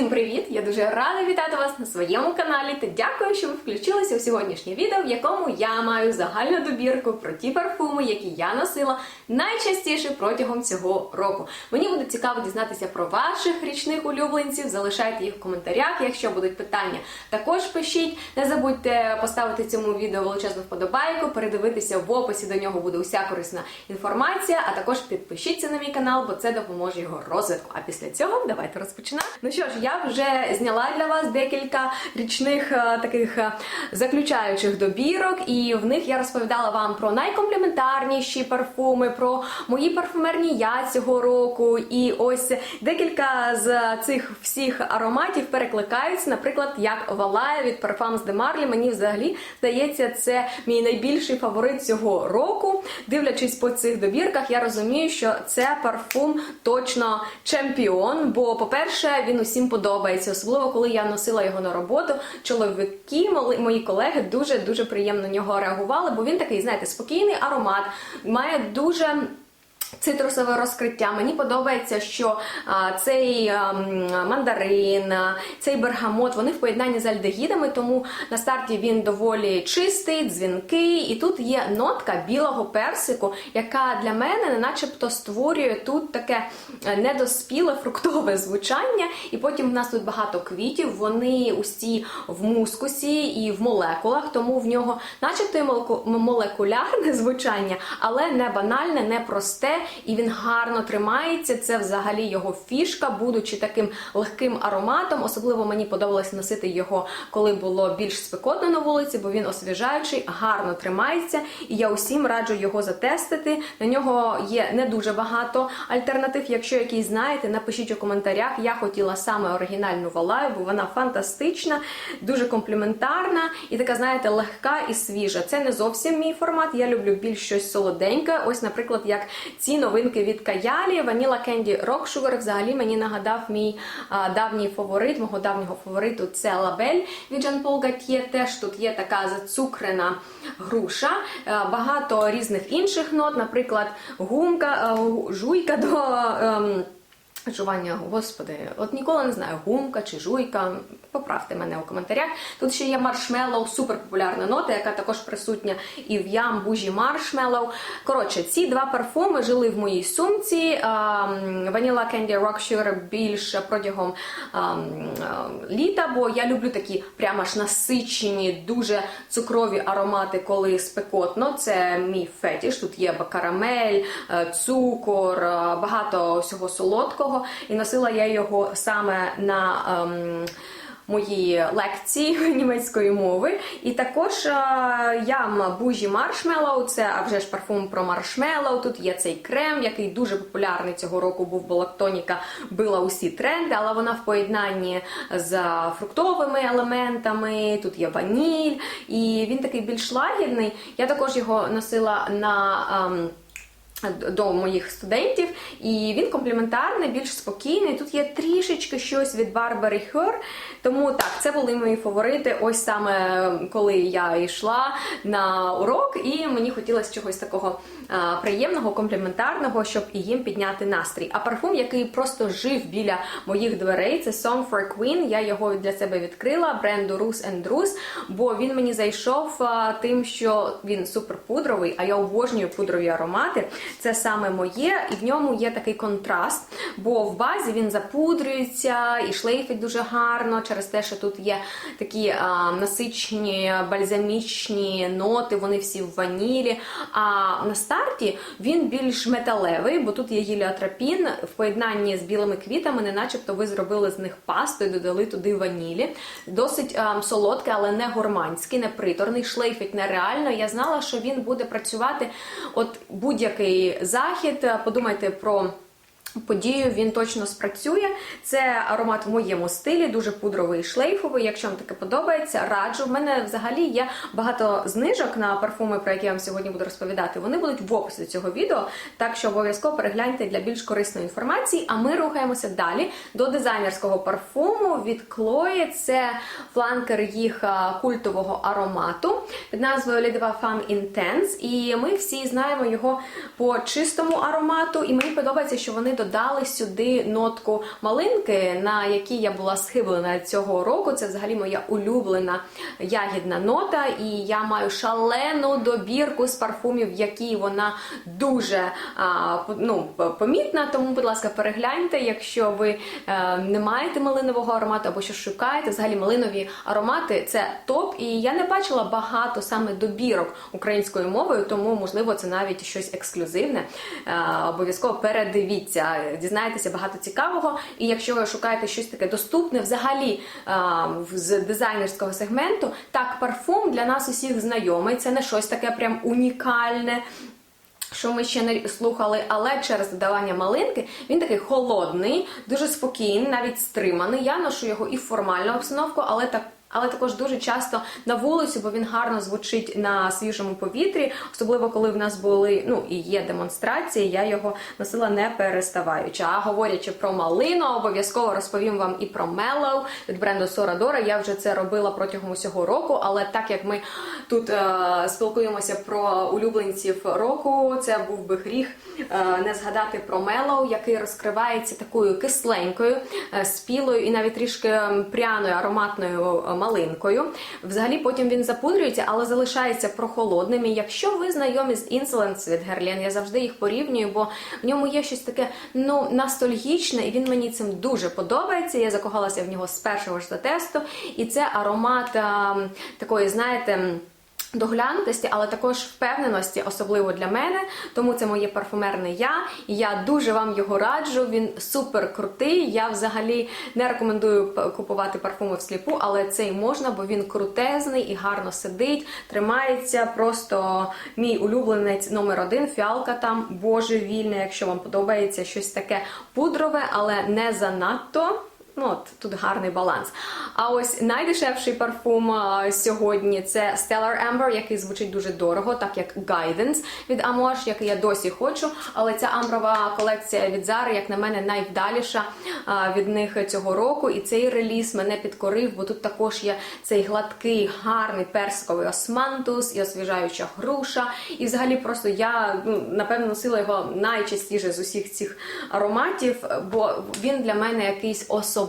Всім привіт! Я дуже рада вітати вас на своєму каналі та дякую, що ви включилися у сьогоднішнє відео, в якому я маю загальну добірку про ті парфуми, які я носила найчастіше протягом цього року. Мені буде цікаво дізнатися про ваших річних улюбленців. Залишайте їх в коментарях, якщо будуть питання. Також пишіть. Не забудьте поставити цьому відео величезну вподобайку, передивитися в описі до нього буде уся корисна інформація. А також підпишіться на мій канал, бо це допоможе його розвитку. А після цього давайте розпочинати. Ну що ж, я вже зняла для вас декілька річних е, таких е, заключаючих добірок, і в них я розповідала вам про найкомпліментарніші парфуми, про мої парфумерні я цього року. І ось декілька з цих всіх ароматів перекликаються, наприклад, як Валая від Parfums de Marly. Мені взагалі здається, це мій найбільший фаворит цього року. Дивлячись по цих добірках, я розумію, що це парфум точно чемпіон. Бо, по-перше, він усім подобається, особливо коли я носила його на роботу. Чоловіки, мої колеги дуже дуже приємно на нього реагували, бо він такий, знаєте, спокійний аромат, має дуже. Цитрусове розкриття. Мені подобається, що а, цей а, мандарин, а, цей бергамот, вони в поєднанні з альдегідами, тому на старті він доволі чистий, дзвінкий, і тут є нотка білого персику, яка для мене не начебто створює тут таке е, недоспіле фруктове звучання. І потім в нас тут багато квітів, вони усі в мускусі і в молекулах, тому в нього начебто і молекулярне звучання, але не банальне, не просте, і він гарно тримається. Це взагалі його фішка, будучи таким легким ароматом. Особливо мені подобалось носити його, коли було більш спекотно на вулиці, бо він освіжаючий, гарно тримається. І я усім раджу його затестити. На нього є не дуже багато альтернатив. Якщо якісь знаєте, напишіть у коментарях. Я хотіла саме оригінальну валаю, бо вона фантастична, дуже компліментарна і така, знаєте, легка і свіжа. Це не зовсім мій формат. Я люблю більш щось солоденьке. Ось, наприклад, як ці новинки від Каялі, Vanilla Candy Rock Sugar взагалі мені нагадав мій а, давній фаворит, мого давнього фавориту це Лабель від Paul Gaultier. Теж тут є така зацукрена груша, а, багато різних інших нот, наприклад, гумка, а, жуйка до. ем, Жування, господи, от ніколи не знаю, гумка чи жуйка. Поправте мене у коментарях. Тут ще є маршмеллоу, супер популярна нота, яка також присутня і в ям бужі маршмеллоу. Коротше, ці два парфуми жили в моїй сумці. Vanilla Candy Rock Sugar більше протягом літа, бо я люблю такі прямо аж насичені, дуже цукрові аромати, коли спекотно. Це мій фетіш. Тут є карамель, е, цукор, е, багато всього солодкого. І носила я його саме на. ем, Мої лекції німецької мови. І також е, ям бужі маршмеллоу, це а вже ж парфум про маршмеллоу. Тут є цей крем, який дуже популярний цього року був, бо лактоніка била усі тренди, але вона в поєднанні з фруктовими елементами. Тут є ваніль, і він такий більш лагідний. Я також його носила на. ем, до моїх студентів, і він компліментарний, більш спокійний. Тут є трішечки щось від Барбари Хер. Тому так, це були мої фаворити. Ось саме коли я йшла на урок, і мені хотілося чогось такого а, приємного, компліментарного, щоб і їм підняти настрій. А парфум, який просто жив біля моїх дверей, це Song for Queen. Я його для себе відкрила бренду Rus Rus, бо він мені зайшов а, тим, що він супер пудровий, а я обожнюю пудрові аромати. Це саме моє, і в ньому є такий контраст, бо в базі він запудрюється і шлейфить дуже гарно через те, що тут є такі а, насичені бальзамічні ноти, вони всі в ванілі. А на старті він більш металевий, бо тут є гіліотропін в поєднанні з білими квітами, не начебто ви зробили з них пасту і додали туди ванілі. Досить а, солодкий, але не гурманський, не приторний, шлейфить нереально. Я знала, що він буде працювати от будь-який захід. Подумайте про. Подію він точно спрацює. Це аромат в моєму стилі, дуже пудровий і шлейфовий. Якщо вам таке подобається, раджу. В мене взагалі є багато знижок на парфуми, про які я вам сьогодні буду розповідати. Вони будуть в описі цього відео, так що обов'язково перегляньте для більш корисної інформації. А ми рухаємося далі до дизайнерського парфуму від Chloe. Це фланкер їх культового аромату під назвою Deux Femmes Intense. І ми всі знаємо його по чистому аромату. І мені подобається, що вони додали сюди нотку малинки, на якій я була схиблена цього року. Це взагалі моя улюблена ягідна нота, і я маю шалену добірку з парфумів, в якій вона дуже а, ну, помітна. Тому, будь ласка, перегляньте, якщо ви е, не маєте малинового аромату або що шукаєте. Взагалі малинові аромати це топ. І я не бачила багато саме добірок українською мовою, тому можливо це навіть щось ексклюзивне. Е, обов'язково передивіться, дізнаєтеся багато цікавого. І якщо ви шукаєте щось таке доступне, взагалі е, з дизайнерського сегменту, так парфум для нас усіх знайомий. Це не щось таке прям унікальне. Що ми ще не слухали, але через додавання малинки він такий холодний, дуже спокійний, навіть стриманий. Я ношу його і в формальну обстановку, але так. Але також дуже часто на вулицю, бо він гарно звучить на свіжому повітрі, особливо коли в нас були ну і є демонстрації. Я його носила не переставаючи. А говорячи про малину, обов'язково розповім вам і про Mellow від бренду Сорадора. Я вже це робила протягом усього року, але так як ми тут е, спілкуємося про улюбленців року, це був би гріх е, не згадати про Mellow, який розкривається такою кисленькою, е, спілою і навіть трішки пряною ароматною малинкою. Взагалі потім він запудрюється, але залишається прохолодним. І якщо ви знайомі з Insolence від Герлін, я завжди їх порівнюю, бо в ньому є щось таке ну ностальгічне, і він мені цим дуже подобається. Я закохалася в нього з першого ж затесту. І це аромат а, такої, знаєте. Доглянутості, але також впевненості, особливо для мене. Тому це моє парфумерне я. І я дуже вам його раджу. Він супер крутий. Я взагалі не рекомендую купувати парфуми всліпу, але цей можна, бо він крутезний і гарно сидить, тримається. Просто мій улюбленець номер один. Фіалка там божевільна, якщо вам подобається щось таке пудрове, але не занадто. Ну, от тут гарний баланс. А ось найдешевший парфум а, сьогодні це Stellar Amber, який звучить дуже дорого, так як Guidance від Amouage, який я досі хочу. Але ця амброва колекція від Zara, як на мене, найвдаліша а, від них цього року. І цей реліз мене підкорив, бо тут також є цей гладкий, гарний персиковий османтус і освіжаюча груша. І взагалі просто я ну, напевно носила його найчастіше з усіх цих ароматів, бо він для мене якийсь особливий,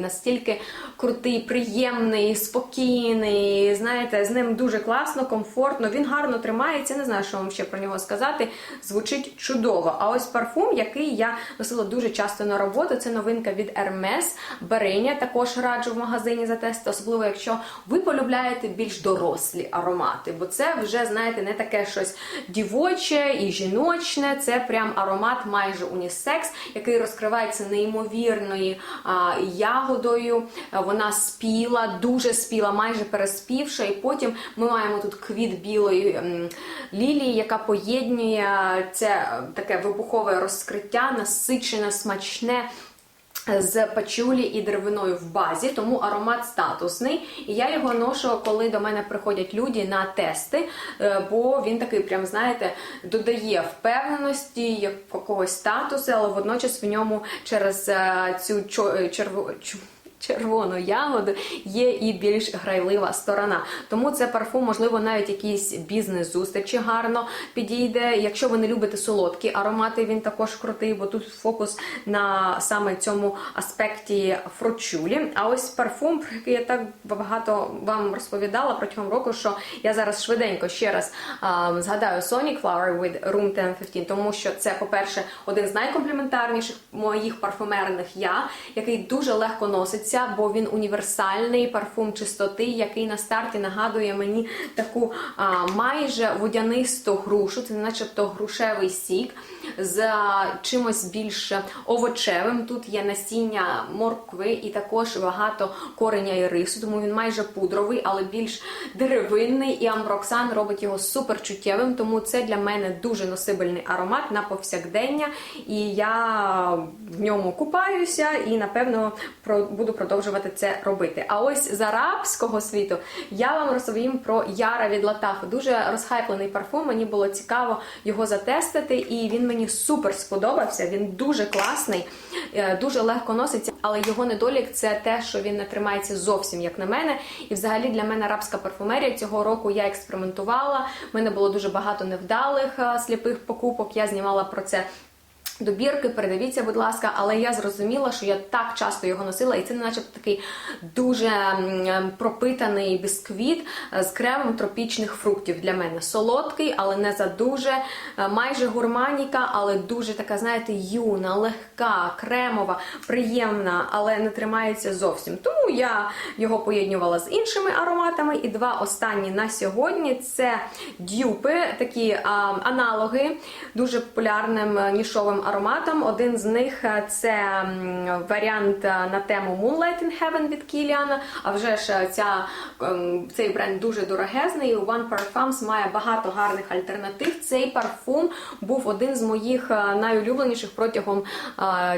настільки крутий, приємний, спокійний. Знаєте, з ним дуже класно, комфортно. Він гарно тримається. Не знаю, що вам ще про нього сказати. Звучить чудово. А ось парфум, який я носила дуже часто на роботу, це новинка від Hermes Бериня. Також раджу в магазині затестити, особливо якщо ви полюбляєте більш дорослі аромати, бо це вже, знаєте, не таке щось дівоче і жіночне. Це прям аромат майже унісекс, який розкривається неймовірною а, ягодою. Вона спіла, дуже спіла, майже переспівша. І потім ми маємо тут квіт білої лілії, яка поєднує це е, таке вибухове розкриття, насичене, смачне. З пачулі і деревиною в базі, тому аромат статусний. І я його ношу, коли до мене приходять люди на тести, е, бо він такий, прям знаєте, додає впевненості, якогось статусу, але водночас в ньому через е, цю чо- черво. чу- Червону ягоду є і більш грайлива сторона. Тому це парфум, можливо, навіть якісь бізнес-зустрічі гарно підійде. Якщо ви не любите солодкі аромати, він також крутий, бо тут фокус на саме цьому аспекті фручулі. А ось парфум, про який я так багато вам розповідала протягом року, що я зараз швиденько ще раз а, згадаю Sonic Flower with Room 1015, тому що це, по-перше, один з найкомпліментарніших моїх парфумерних я, який дуже легко носиться, бо він універсальний парфум чистоти, який на старті нагадує мені таку а, майже водянисту грушу, це начебто грушевий сік з чимось більш овочевим. Тут є насіння моркви і також багато кореня і рису, тому він майже пудровий, але більш деревинний. І Амброксан робить його супер чуттєвим, тому це для мене дуже носибельний аромат на повсякдення. І я в ньому купаюся і, напевно, буду продовжувати це робити. А ось з арабського світу я вам розповім про Яра від Латафи. Дуже розхайплений парфум. Мені було цікаво його затестити, і він мені супер сподобався. Він дуже класний, е, дуже легко носиться, але його недолік це те, що він не тримається зовсім, як на мене. І взагалі для мене арабська парфумерія цього року я експериментувала. У мене було дуже багато невдалих е, сліпих покупок. Я знімала про це Добірки, передивіться, будь ласка, але я зрозуміла, що я так часто його носила, і це начебто такий дуже пропитаний бісквіт е, з кремом тропічних фруктів для мене. Солодкий, але не задуже, е, майже гурманіка, але дуже така, знаєте, юна, легка, кремова, приємна, але не тримається зовсім. Тому я його поєднювала з іншими ароматами. І два останні на сьогодні це дюпи, такі а, аналоги дуже популярним е, ароматом. Один з них е, це варіант е, на тему Moonlight in Heaven від Kilian. А вже ж е, ця, ем, цей бренд дуже дорогезний. One Parfums має багато гарних альтернатив. Цей парфум був один з моїх найулюбленіших протягом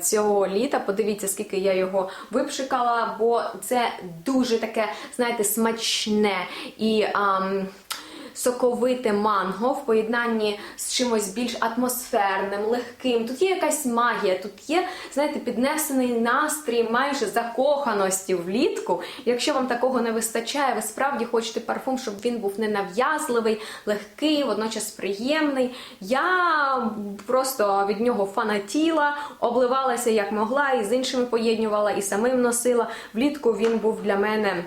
цього літа. Подивіться, скільки я його випшикала, бо це дуже таке, знаєте, смачне і. ам, соковите манго в поєднанні з чимось більш атмосферним, легким. Тут є якась магія, тут є, знаєте, піднесений настрій майже закоханості влітку. Якщо вам такого не вистачає, ви справді хочете парфум, щоб він був ненав'язливий, легкий, водночас приємний. Я просто від нього фанатіла, обливалася як могла, і з іншими поєднювала, і самим носила. Влітку він був для мене.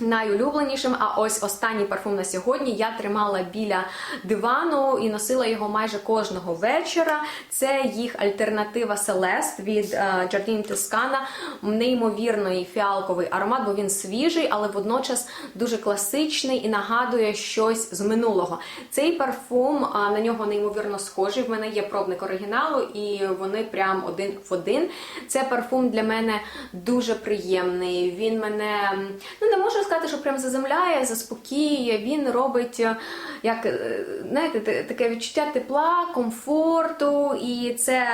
Найулюбленішим, а ось останній парфум на сьогодні я тримала біля дивану і носила його майже кожного вечора. Це їх альтернатива Celeste від е, Jardin Toscana. Неймовірний фіалковий аромат, бо він свіжий, але водночас дуже класичний і нагадує щось з минулого. Цей парфум на нього неймовірно схожий. В мене є пробник оригіналу, і вони прям один в один. Це парфум для мене дуже приємний. Він мене ну не можу сказати, що прям заземляє, заспокіює. Він робить е, як е, знаєте, таке відчуття тепла, комфорту, і це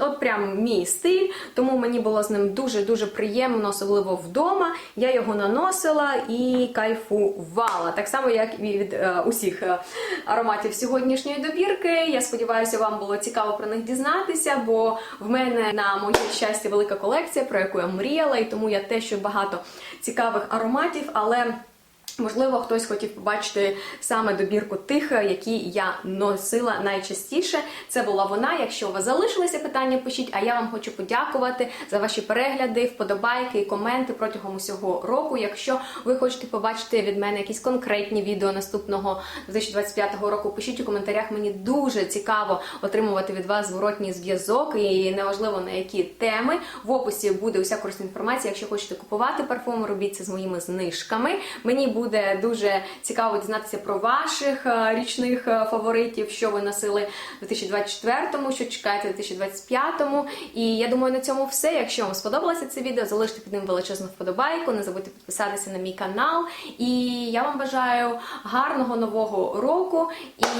от прям мій стиль. Тому мені було з ним дуже дуже приємно, особливо вдома. Я його наносила і кайфувала. Так само, як і від е, усіх е, ароматів сьогоднішньої добірки. Я сподіваюся, вам було цікаво про них дізнатися, бо в мене на моє щастя велика колекція, про яку я мріяла, і тому я те, що багато цікавих ароматів, але. Можливо, хтось хотів побачити саме добірку тих, які я носила найчастіше. Це була вона. Якщо у вас залишилися питання, пишіть. А я вам хочу подякувати за ваші перегляди, вподобайки і коменти протягом усього року. Якщо ви хочете побачити від мене якісь конкретні відео наступного 2025 року, пишіть у коментарях. Мені дуже цікаво отримувати від вас зворотній зв'язок і неважливо на які теми. В описі буде уся корисна інформація. Якщо хочете купувати парфуми, робіть це з моїми знижками. Мені буде дуже цікаво дізнатися про ваших е, річних е, фаворитів, що ви носили в 2024-му, що чекаєте в 2025-му. І я думаю, на цьому все. Якщо вам сподобалося це відео, залиште під ним величезну вподобайку, не забудьте підписатися на мій канал. І я вам бажаю гарного нового року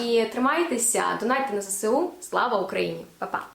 і тримайтеся, донайте на ЗСУ. Слава Україні! Па-па!